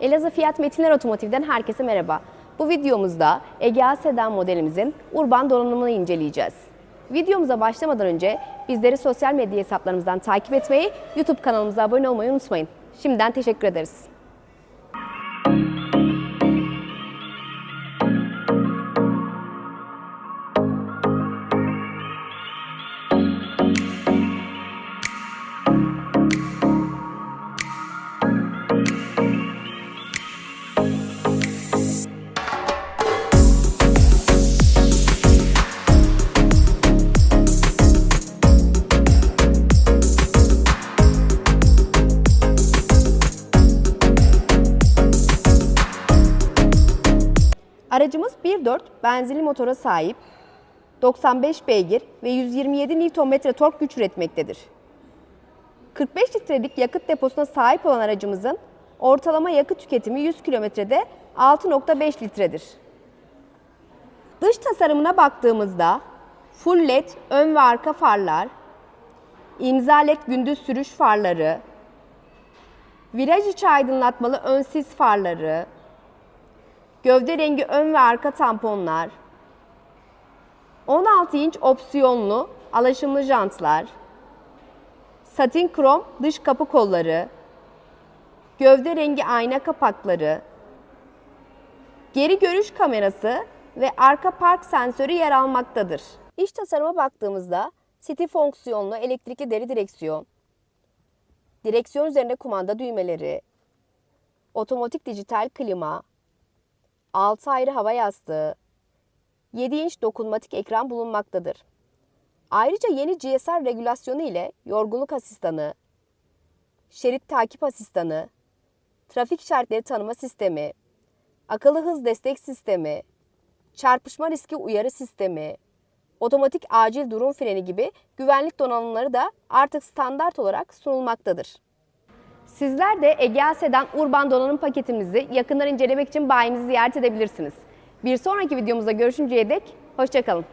Elazığ Fiyat Metinler Otomotiv'den herkese merhaba. Bu videomuzda Egea Sedan modelimizin urban donanımını inceleyeceğiz. Videomuza başlamadan önce bizleri sosyal medya hesaplarımızdan takip etmeyi, YouTube kanalımıza abone olmayı unutmayın. Şimdiden teşekkür ederiz. Aracımız 1.4 benzinli motora sahip, 95 beygir ve 127 Nm tork güç üretmektedir. 45 litrelik yakıt deposuna sahip olan aracımızın ortalama yakıt tüketimi 100 kilometrede 6.5 litredir. Dış tasarımına baktığımızda full led ön ve arka farlar, imza led gündüz sürüş farları, viraj içi aydınlatmalı ön sis farları, gövde rengi ön ve arka tamponlar, 16 inç opsiyonlu alaşımlı jantlar, satin krom dış kapı kolları, gövde rengi ayna kapakları, geri görüş kamerası ve arka park sensörü yer almaktadır. İç tasarıma baktığımızda City fonksiyonlu elektrikli deri direksiyon, direksiyon üzerinde kumanda düğmeleri, otomatik dijital klima, 6 ayrı hava yastığı, 7 inç dokunmatik ekran bulunmaktadır. Ayrıca yeni GSR regülasyonu ile yorgunluk asistanı, şerit takip asistanı, trafik işaretleri tanıma sistemi, akıllı hız destek sistemi, çarpışma riski uyarı sistemi, otomatik acil durum freni gibi güvenlik donanımları da artık standart olarak sunulmaktadır. Sizler de Egea Sedan Urban Donanım paketimizi yakından incelemek için bayimizi ziyaret edebilirsiniz. Bir sonraki videomuzda görüşünceye dek hoşçakalın.